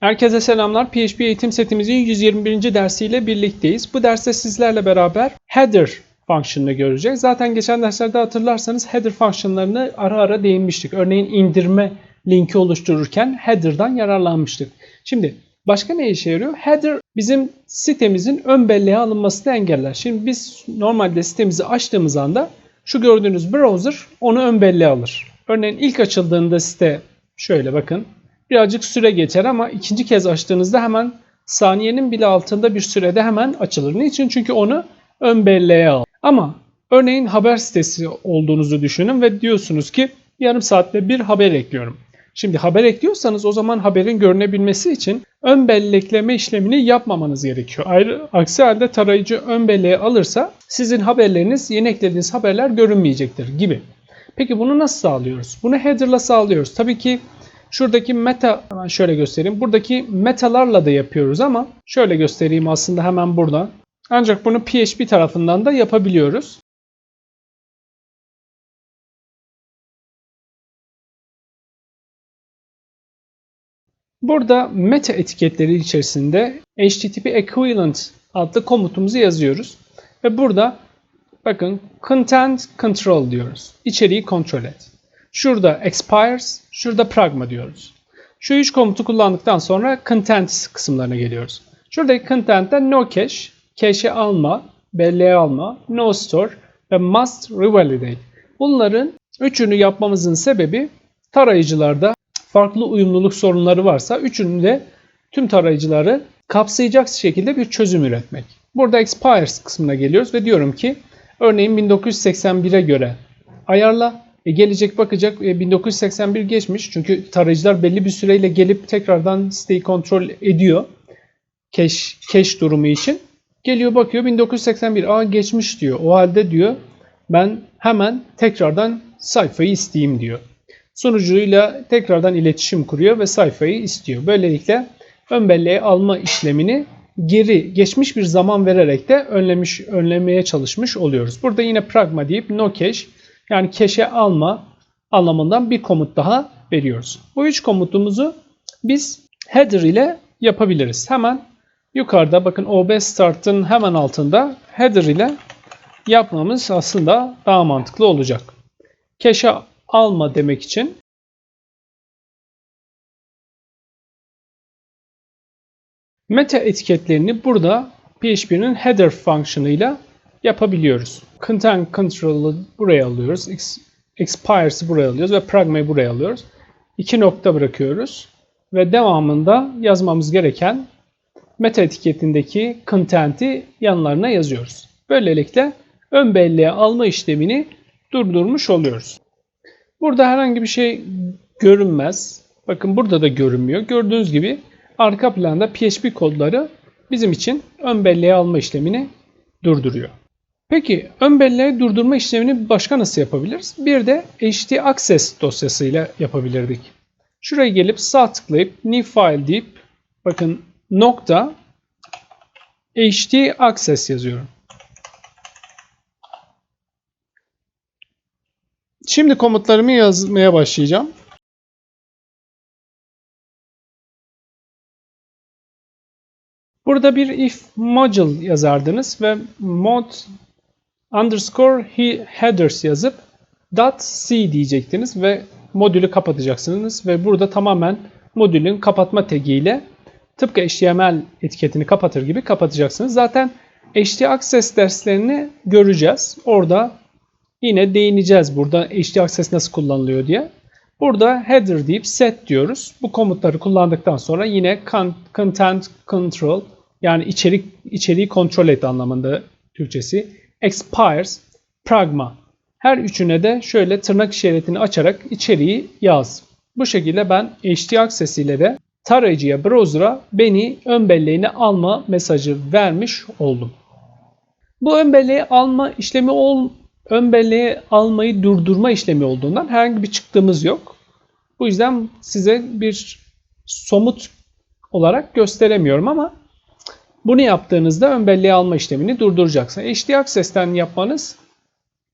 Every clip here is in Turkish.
Herkese selamlar. PHP eğitim setimizin 121. dersiyle birlikteyiz. Bu derste sizlerle beraber header fonksiyonunu göreceğiz. Zaten geçen derslerde hatırlarsanız header fonksiyonlarını ara ara değinmiştik. Örneğin indirme linki oluştururken header'dan yararlanmıştık. Şimdi başka ne işe yarıyor? Header bizim sitemizin ön belleğe alınmasını engeller. Şimdi biz normalde sitemizi açtığımız anda şu gördüğünüz browser onu ön belleğe alır. Örneğin ilk açıldığında site şöyle bakın birazcık süre geçer ama ikinci kez açtığınızda hemen saniyenin bile altında bir sürede hemen açılır. Niçin? Çünkü onu ön belleğe al. Ama örneğin haber sitesi olduğunuzu düşünün ve diyorsunuz ki yarım saatte bir haber ekliyorum. Şimdi haber ekliyorsanız o zaman haberin görünebilmesi için ön bellekleme işlemini yapmamanız gerekiyor. Ayrı, aksi halde tarayıcı ön belleğe alırsa sizin haberleriniz, yeni eklediğiniz haberler görünmeyecektir gibi. Peki bunu nasıl sağlıyoruz? Bunu header'la sağlıyoruz. Tabii ki şuradaki meta hemen şöyle göstereyim. Buradaki metalarla da yapıyoruz ama şöyle göstereyim aslında hemen burada. Ancak bunu PHP tarafından da yapabiliyoruz. Burada meta etiketleri içerisinde HTTP equivalent adlı komutumuzu yazıyoruz. Ve burada bakın content control diyoruz. İçeriği kontrol et. Şurada expires, şurada pragma diyoruz. Şu üç komutu kullandıktan sonra content kısımlarına geliyoruz. Şuradaki content'te no cache, cache'e alma, belleğe alma, no store ve must revalidate. Bunların üçünü yapmamızın sebebi tarayıcılarda farklı uyumluluk sorunları varsa üçünü de tüm tarayıcıları kapsayacak şekilde bir çözüm üretmek. Burada expires kısmına geliyoruz ve diyorum ki örneğin 1981'e göre ayarla e, gelecek bakacak e, 1981 geçmiş çünkü tarayıcılar belli bir süreyle gelip tekrardan siteyi kontrol ediyor. Cache, cache durumu için. Geliyor bakıyor 1981 aa geçmiş diyor. O halde diyor ben hemen tekrardan sayfayı isteyeyim diyor. Sunucuyla tekrardan iletişim kuruyor ve sayfayı istiyor. Böylelikle ön belleğe alma işlemini geri geçmiş bir zaman vererek de önlemiş önlemeye çalışmış oluyoruz. Burada yine pragma deyip no cache yani cache'e alma anlamından bir komut daha veriyoruz. Bu üç komutumuzu biz header ile yapabiliriz. Hemen yukarıda bakın OB start'ın hemen altında header ile yapmamız aslında daha mantıklı olacak. Cache'e alma demek için meta etiketlerini burada PHP'nin header fonksiyonuyla yapabiliyoruz. Content control'ı buraya alıyoruz. Expires'ı buraya alıyoruz ve pragma'yı buraya alıyoruz. İki nokta bırakıyoruz ve devamında yazmamız gereken meta etiketindeki content'i yanlarına yazıyoruz. Böylelikle ön belleğe alma işlemini durdurmuş oluyoruz. Burada herhangi bir şey görünmez. Bakın burada da görünmüyor. Gördüğünüz gibi arka planda PHP kodları bizim için ön belleğe alma işlemini durduruyor. Peki ön belleğe durdurma işlemini başka nasıl yapabiliriz? Bir de htaccess dosyasıyla yapabilirdik. Şuraya gelip sağ tıklayıp new file deyip bakın nokta htaccess yazıyorum. Şimdi komutlarımı yazmaya başlayacağım. Burada bir if module yazardınız ve mod underscore headers yazıp dot c diyecektiniz ve modülü kapatacaksınız ve burada tamamen modülün kapatma tagiyle tıpkı HTML etiketini kapatır gibi kapatacaksınız. Zaten htaccess derslerini göreceğiz. Orada yine değineceğiz burada htaccess nasıl kullanılıyor diye. Burada header deyip set diyoruz. Bu komutları kullandıktan sonra yine content control yani içerik içeriği kontrol et anlamında Türkçesi. Expires, pragma. Her üçüne de şöyle tırnak işaretini açarak içeriği yaz. Bu şekilde ben htaccess ile de tarayıcıya, browser'a beni ön belleğine alma mesajı vermiş oldum. Bu ön belleğe alma işlemi ol, ön belleğe almayı durdurma işlemi olduğundan herhangi bir çıktığımız yok. Bu yüzden size bir somut olarak gösteremiyorum ama bunu yaptığınızda ön belleğe alma işlemini durduracaksın. htaccess'ten yapmanız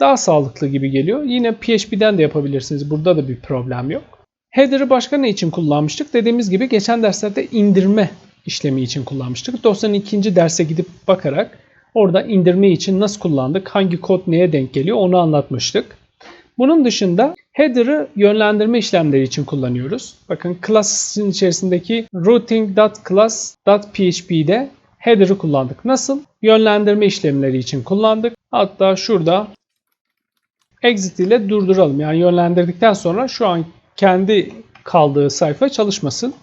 daha sağlıklı gibi geliyor. Yine PHP'den de yapabilirsiniz. Burada da bir problem yok. Header'ı başka ne için kullanmıştık? Dediğimiz gibi geçen derslerde indirme işlemi için kullanmıştık. Dosyanın ikinci derse gidip bakarak orada indirme için nasıl kullandık, hangi kod neye denk geliyor onu anlatmıştık. Bunun dışında header'ı yönlendirme işlemleri için kullanıyoruz. Bakın class'ın içerisindeki routing.class.php'de header'ı kullandık. Nasıl? Yönlendirme işlemleri için kullandık. Hatta şurada exit ile durduralım. Yani yönlendirdikten sonra şu an kendi kaldığı sayfa çalışmasın.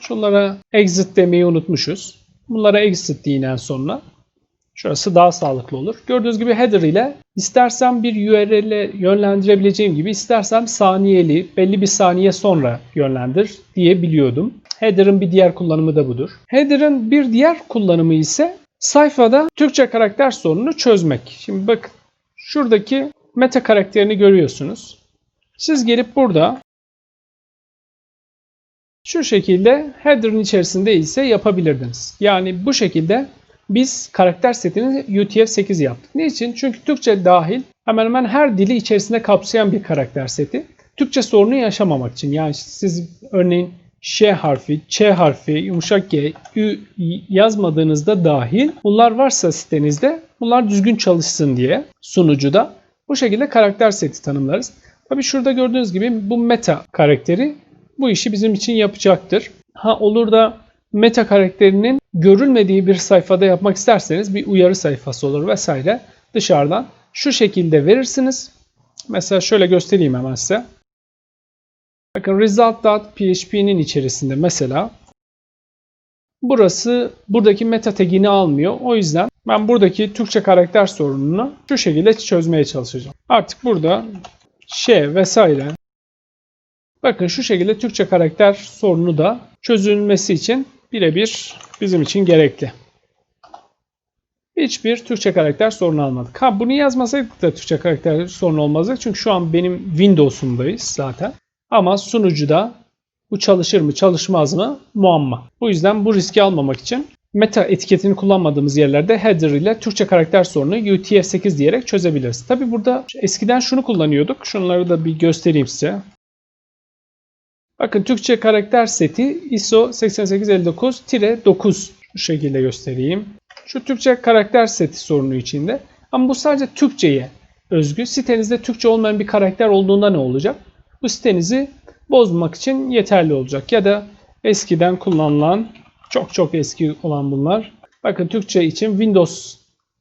Şunlara exit demeyi unutmuşuz. Bunlara exit deyin en sonuna. Şurası daha sağlıklı olur. Gördüğünüz gibi header ile istersem bir URL'e yönlendirebileceğim gibi istersem saniyeli belli bir saniye sonra yönlendir diyebiliyordum. Header'ın bir diğer kullanımı da budur. Header'ın bir diğer kullanımı ise sayfada Türkçe karakter sorununu çözmek. Şimdi bakın şuradaki meta karakterini görüyorsunuz. Siz gelip burada şu şekilde header'ın içerisinde ise yapabilirdiniz. Yani bu şekilde biz karakter setini UTF-8 yaptık. Niçin? Çünkü Türkçe dahil hemen hemen her dili içerisinde kapsayan bir karakter seti. Türkçe sorunu yaşamamak için. Yani siz örneğin Ş harfi, Ç harfi, yumuşak G, Ü yazmadığınızda dahil bunlar varsa sitenizde bunlar düzgün çalışsın diye sunucuda bu şekilde karakter seti tanımlarız. Tabi şurada gördüğünüz gibi bu meta karakteri bu işi bizim için yapacaktır. Ha olur da meta karakterinin görülmediği bir sayfada yapmak isterseniz bir uyarı sayfası olur vesaire. Dışarıdan şu şekilde verirsiniz. Mesela şöyle göstereyim hemen size. Bakın result.php'nin içerisinde mesela burası buradaki meta tagini almıyor. O yüzden ben buradaki Türkçe karakter sorununu şu şekilde çözmeye çalışacağım. Artık burada şey vesaire Bakın şu şekilde Türkçe karakter sorunu da çözülmesi için birebir bizim için gerekli. Hiçbir Türkçe karakter sorunu almadık. Ha bunu yazmasaydık da Türkçe karakter sorunu olmazdı. Çünkü şu an benim Windows'umdayız zaten. Ama sunucuda bu çalışır mı çalışmaz mı muamma. Bu yüzden bu riski almamak için meta etiketini kullanmadığımız yerlerde header ile Türkçe karakter sorunu UTF-8 diyerek çözebiliriz. Tabi burada eskiden şunu kullanıyorduk. Şunları da bir göstereyim size. Bakın Türkçe karakter seti ISO 8859-9 şu şekilde göstereyim. Şu Türkçe karakter seti sorunu içinde. Ama bu sadece Türkçe'ye özgü. Sitenizde Türkçe olmayan bir karakter olduğunda ne olacak? Bu sitenizi bozmak için yeterli olacak. Ya da eskiden kullanılan, çok çok eski olan bunlar. Bakın Türkçe için Windows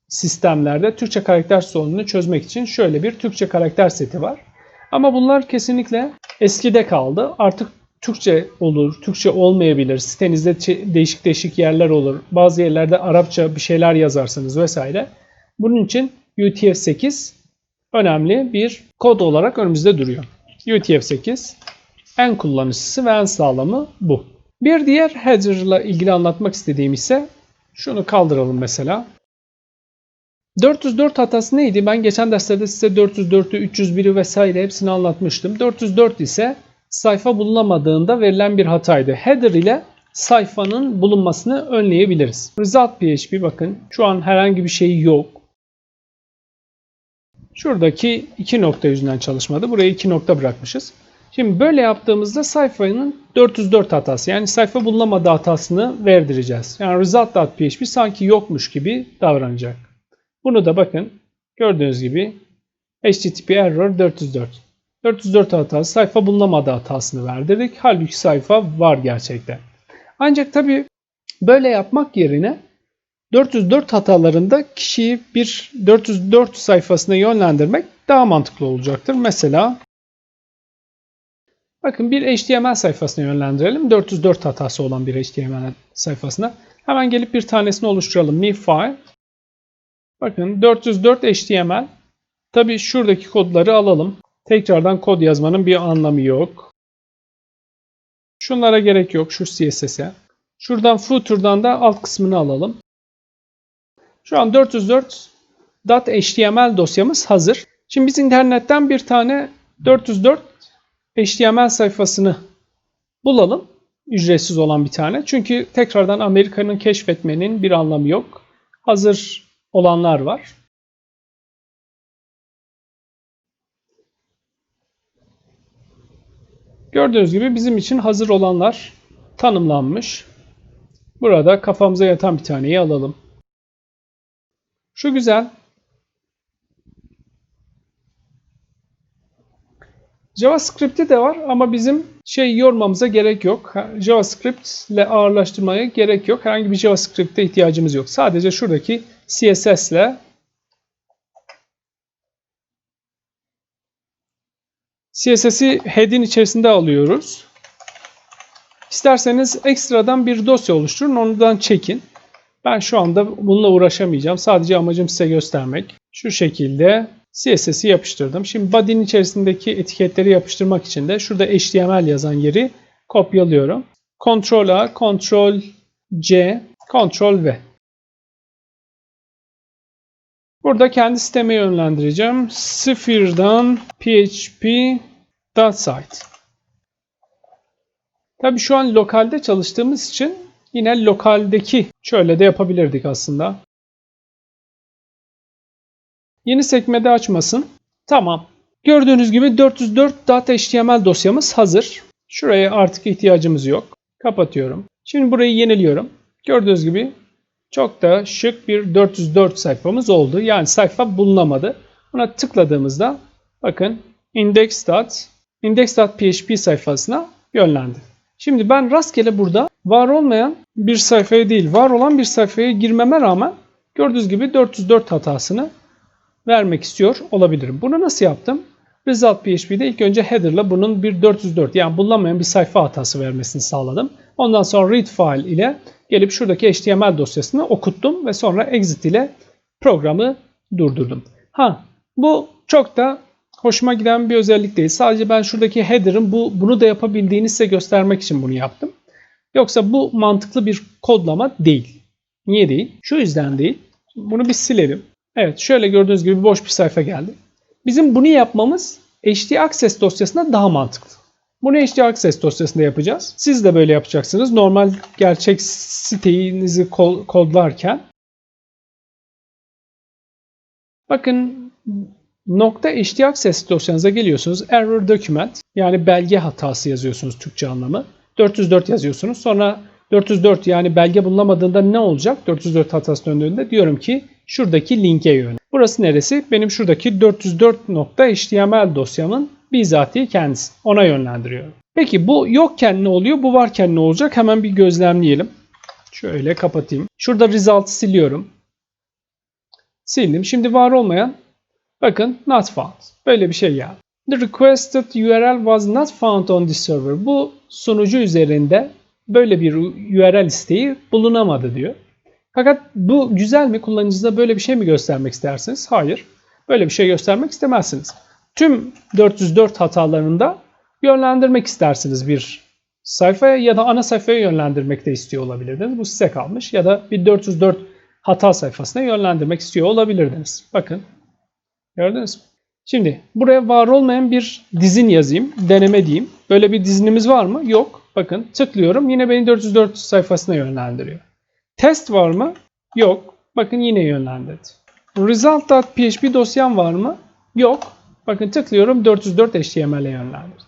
sistemlerde Türkçe karakter sorununu çözmek için şöyle bir Türkçe karakter seti var. Ama bunlar kesinlikle eskide kaldı. Artık Türkçe olur, Türkçe olmayabilir. Sitenizde değişik değişik yerler olur. Bazı yerlerde Arapça bir şeyler yazarsınız vesaire. Bunun için UTF-8 önemli bir kod olarak önümüzde duruyor. UTF-8 en kullanışlısı ve en sağlamı bu. Bir diğer header ile ilgili anlatmak istediğim ise şunu kaldıralım mesela. 404 hatası neydi? Ben geçen derslerde size 404'ü, 301'i vesaire hepsini anlatmıştım. 404 ise sayfa bulunamadığında verilen bir hataydı. Header ile sayfanın bulunmasını önleyebiliriz. Result PHP bakın şu an herhangi bir şey yok. Şuradaki iki nokta yüzünden çalışmadı. Buraya iki nokta bırakmışız. Şimdi böyle yaptığımızda sayfanın 404 hatası yani sayfa bulunamadığı hatasını verdireceğiz. Yani result.php sanki yokmuş gibi davranacak. Bunu da bakın gördüğünüz gibi HTTP error 404. 404 hatası sayfa bulunamadı hatasını verdirdik. Halbuki sayfa var gerçekten. Ancak tabi böyle yapmak yerine 404 hatalarında kişiyi bir 404 sayfasına yönlendirmek daha mantıklı olacaktır. Mesela bakın bir HTML sayfasına yönlendirelim. 404 hatası olan bir HTML sayfasına. Hemen gelip bir tanesini oluşturalım. New file Bakın 404 HTML. Tabi şuradaki kodları alalım. Tekrardan kod yazmanın bir anlamı yok. Şunlara gerek yok. Şu CSS'e. Şuradan footer'dan da alt kısmını alalım. Şu an 404 .html dosyamız hazır. Şimdi biz internetten bir tane 404 HTML sayfasını bulalım. Ücretsiz olan bir tane. Çünkü tekrardan Amerika'nın keşfetmenin bir anlamı yok. Hazır olanlar var. Gördüğünüz gibi bizim için hazır olanlar tanımlanmış. Burada kafamıza yatan bir taneyi alalım. Şu güzel. JavaScript'i de var ama bizim şey yormamıza gerek yok. JavaScript ile ağırlaştırmaya gerek yok. Herhangi bir JavaScript'e ihtiyacımız yok. Sadece şuradaki CSS ile CSS'i head'in içerisinde alıyoruz. İsterseniz ekstradan bir dosya oluşturun, ondan çekin. Ben şu anda bununla uğraşamayacağım. Sadece amacım size göstermek. Şu şekilde CSS'i yapıştırdım. Şimdi body'nin içerisindeki etiketleri yapıştırmak için de şurada HTML yazan yeri kopyalıyorum. Ctrl A, Ctrl C, Ctrl V. Burada kendi siteme yönlendireceğim. Sıfırdan php site. Tabi şu an lokalde çalıştığımız için yine lokaldeki şöyle de yapabilirdik aslında. Yeni sekmede açmasın. Tamam. Gördüğünüz gibi 404.html dosyamız hazır. Şuraya artık ihtiyacımız yok. Kapatıyorum. Şimdi burayı yeniliyorum. Gördüğünüz gibi çok da şık bir 404 sayfamız oldu. Yani sayfa bulunamadı. Buna tıkladığımızda bakın index. index.php sayfasına yönlendi. Şimdi ben rastgele burada var olmayan bir sayfaya değil, var olan bir sayfaya girmeme rağmen gördüğünüz gibi 404 hatasını vermek istiyor olabilirim. Bunu nasıl yaptım? Result PHP'de ilk önce header'la bunun bir 404 yani bulunamayan bir sayfa hatası vermesini sağladım. Ondan sonra read file ile gelip şuradaki HTML dosyasını okuttum ve sonra exit ile programı durdurdum. Ha bu çok da hoşuma giden bir özellik değil. Sadece ben şuradaki header'ın bu, bunu da yapabildiğini size göstermek için bunu yaptım. Yoksa bu mantıklı bir kodlama değil. Niye değil? Şu yüzden değil. Bunu bir silelim. Evet şöyle gördüğünüz gibi boş bir sayfa geldi. Bizim bunu yapmamız htaccess dosyasında daha mantıklı. Bunu htaccess dosyasında yapacağız. Siz de böyle yapacaksınız. Normal gerçek sitenizi kodlarken. Bakın nokta htaccess dosyanıza geliyorsunuz. Error document yani belge hatası yazıyorsunuz Türkçe anlamı. 404 yazıyorsunuz. Sonra 404 yani belge bulunamadığında ne olacak? 404 hatası döndüğünde diyorum ki şuradaki linke yönel. Burası neresi? Benim şuradaki 404.html dosyamın bizatihi kendisi. Ona yönlendiriyorum. Peki bu yokken ne oluyor? Bu varken ne olacak? Hemen bir gözlemleyelim. Şöyle kapatayım. Şurada result'ı siliyorum. Sildim. Şimdi var olmayan bakın not found. Böyle bir şey geldi. The requested URL was not found on this server. Bu sunucu üzerinde böyle bir URL isteği bulunamadı diyor. Fakat bu güzel mi? Kullanıcınıza böyle bir şey mi göstermek istersiniz? Hayır. Böyle bir şey göstermek istemezsiniz. Tüm 404 hatalarında yönlendirmek istersiniz bir sayfaya ya da ana sayfaya yönlendirmek de istiyor olabilirdiniz. Bu size kalmış. Ya da bir 404 hata sayfasına yönlendirmek istiyor olabilirdiniz. Bakın. Gördünüz mü? Şimdi buraya var olmayan bir dizin yazayım. Deneme diyeyim. Böyle bir dizinimiz var mı? Yok. Bakın tıklıyorum. Yine beni 404 sayfasına yönlendiriyor. Test var mı? Yok. Bakın yine yönlendirdi. Result.php dosyam var mı? Yok. Bakın tıklıyorum 404 HTML'e yönlendirdi.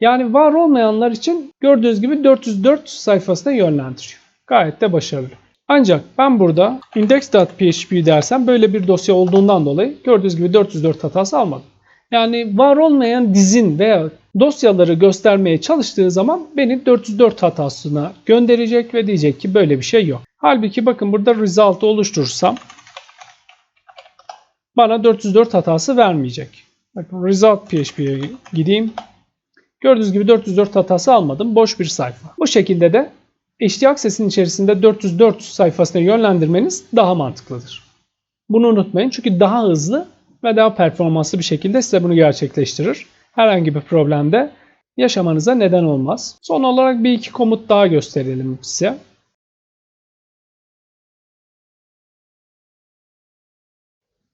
Yani var olmayanlar için gördüğünüz gibi 404 sayfasına yönlendiriyor. Gayet de başarılı. Ancak ben burada index.php dersem böyle bir dosya olduğundan dolayı gördüğünüz gibi 404 hatası almadım. Yani var olmayan dizin veya dosyaları göstermeye çalıştığı zaman beni 404 hatasına gönderecek ve diyecek ki böyle bir şey yok. Halbuki bakın burada result'ı oluşturursam bana 404 hatası vermeyecek. Bakın result php'ye gideyim. Gördüğünüz gibi 404 hatası almadım. Boş bir sayfa. Bu şekilde de HTAccess'in içerisinde 404 sayfasına yönlendirmeniz daha mantıklıdır. Bunu unutmayın çünkü daha hızlı ve daha performanslı bir şekilde size bunu gerçekleştirir. Herhangi bir problemde yaşamanıza neden olmaz. Son olarak bir iki komut daha gösterelim size.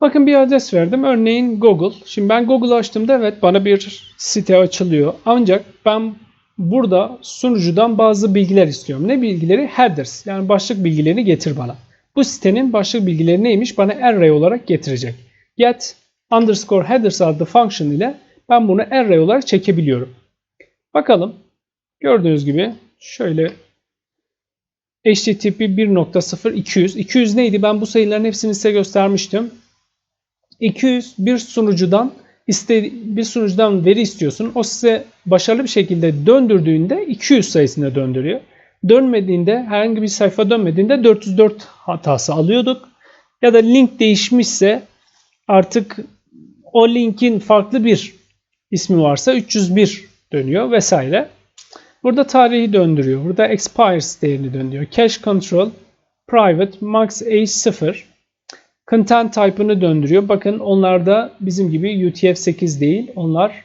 Bakın bir adres verdim. Örneğin Google. Şimdi ben Google açtığımda evet bana bir site açılıyor. Ancak ben burada sunucudan bazı bilgiler istiyorum. Ne bilgileri? Headers. Yani başlık bilgilerini getir bana. Bu sitenin başlık bilgileri neymiş? Bana array olarak getirecek. Get underscore headers adlı function ile ben bunu array olarak çekebiliyorum. Bakalım. Gördüğünüz gibi şöyle HTTP 1.0 200. 200 neydi? Ben bu sayıların hepsini size göstermiştim. 200 bir sunucudan iste, bir sunucudan veri istiyorsun. O size başarılı bir şekilde döndürdüğünde 200 sayısında döndürüyor. Dönmediğinde herhangi bir sayfa dönmediğinde 404 hatası alıyorduk. Ya da link değişmişse artık o linkin farklı bir ismi varsa 301 dönüyor vesaire. Burada tarihi döndürüyor. Burada expires değerini döndürüyor. Cache control private max age 0. Content type'ını döndürüyor. Bakın onlarda bizim gibi UTF-8 değil. Onlar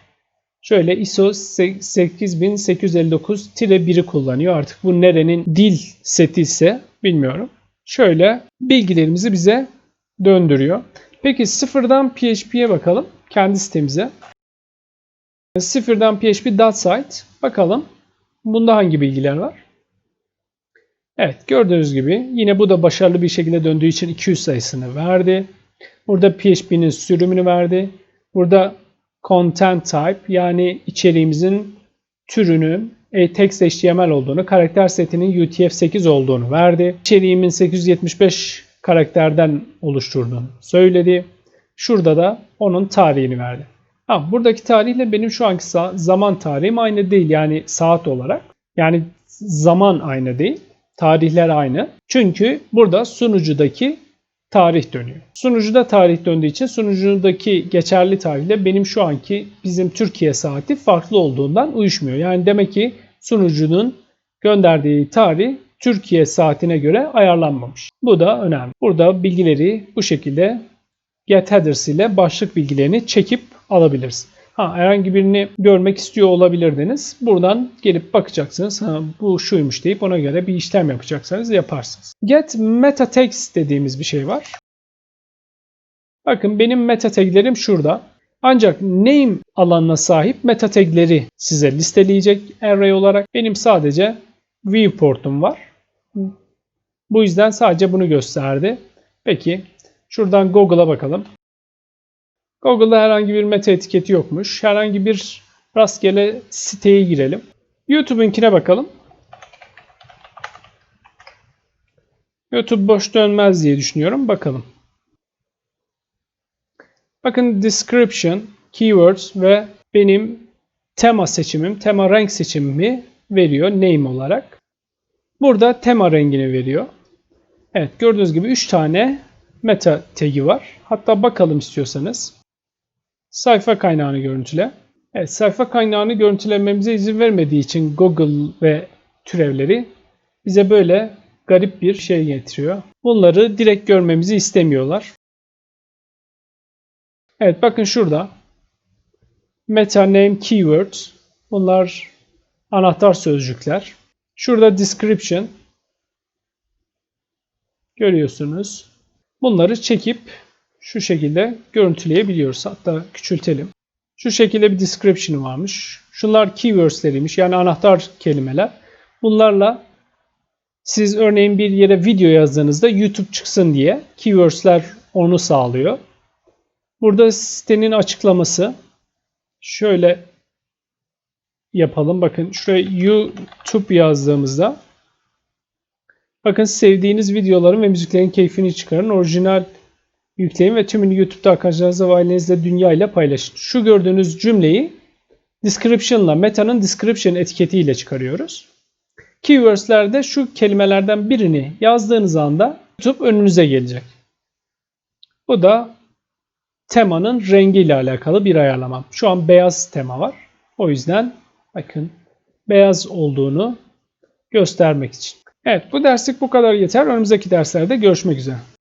şöyle ISO 8859-1'i kullanıyor. Artık bu nerenin dil seti ise bilmiyorum. Şöyle bilgilerimizi bize döndürüyor. Peki sıfırdan PHP'ye bakalım. Kendi sitemize. Sıfırdan PHP .site. Bakalım. Bunda hangi bilgiler var? Evet gördüğünüz gibi yine bu da başarılı bir şekilde döndüğü için 200 sayısını verdi. Burada PHP'nin sürümünü verdi. Burada content type yani içeriğimizin türünü e, text HTML olduğunu, karakter setinin UTF-8 olduğunu verdi. İçeriğimin 875 karakterden oluşturduğunu söyledi. Şurada da onun tarihini verdi. Ha, buradaki tarihle benim şu anki zaman tarihim aynı değil yani saat olarak. Yani zaman aynı değil. Tarihler aynı. Çünkü burada sunucudaki tarih dönüyor. Sunucuda tarih döndüğü için sunucudaki geçerli tarihle benim şu anki bizim Türkiye saati farklı olduğundan uyuşmuyor. Yani demek ki sunucunun gönderdiği tarih Türkiye saatine göre ayarlanmamış. Bu da önemli. Burada bilgileri bu şekilde get headers ile başlık bilgilerini çekip alabiliriz. Ha, herhangi birini görmek istiyor olabilirdiniz. Buradan gelip bakacaksınız. Ha, bu şuymuş deyip ona göre bir işlem yapacaksanız yaparsınız. Get meta tags dediğimiz bir şey var. Bakın benim meta taglerim şurada. Ancak name alanına sahip meta tagleri size listeleyecek array olarak. Benim sadece viewport'um var. Bu yüzden sadece bunu gösterdi. Peki şuradan Google'a bakalım. Google'da herhangi bir meta etiketi yokmuş. Herhangi bir rastgele siteye girelim. YouTube'unkine bakalım. YouTube boş dönmez diye düşünüyorum. Bakalım. Bakın description, keywords ve benim tema seçimim, tema renk seçimimi veriyor name olarak. Burada tema rengini veriyor. Evet gördüğünüz gibi 3 tane meta tagi var. Hatta bakalım istiyorsanız. Sayfa kaynağını görüntüle. Evet, sayfa kaynağını görüntülememize izin vermediği için Google ve türevleri bize böyle garip bir şey getiriyor. Bunları direkt görmemizi istemiyorlar. Evet bakın şurada meta name keywords bunlar anahtar sözcükler. Şurada description görüyorsunuz. Bunları çekip şu şekilde görüntüleyebiliyoruz. Hatta küçültelim. Şu şekilde bir description varmış. Şunlar keywords'leriymiş. Yani anahtar kelimeler. Bunlarla siz örneğin bir yere video yazdığınızda YouTube çıksın diye keywords'ler onu sağlıyor. Burada sitenin açıklaması şöyle yapalım. Bakın şuraya YouTube yazdığımızda bakın sevdiğiniz videoların ve müziklerin keyfini çıkarın. Orijinal yükleyin ve tümünü YouTube'da arkadaşlarınızla ve ailenizle dünya ile paylaşın. Şu gördüğünüz cümleyi description'la, meta'nın description etiketiyle çıkarıyoruz. Keywords'lerde şu kelimelerden birini yazdığınız anda YouTube önünüze gelecek. Bu da temanın rengiyle alakalı bir ayarlama. Şu an beyaz tema var. O yüzden bakın beyaz olduğunu göstermek için. Evet bu derslik bu kadar yeter. Önümüzdeki derslerde görüşmek üzere.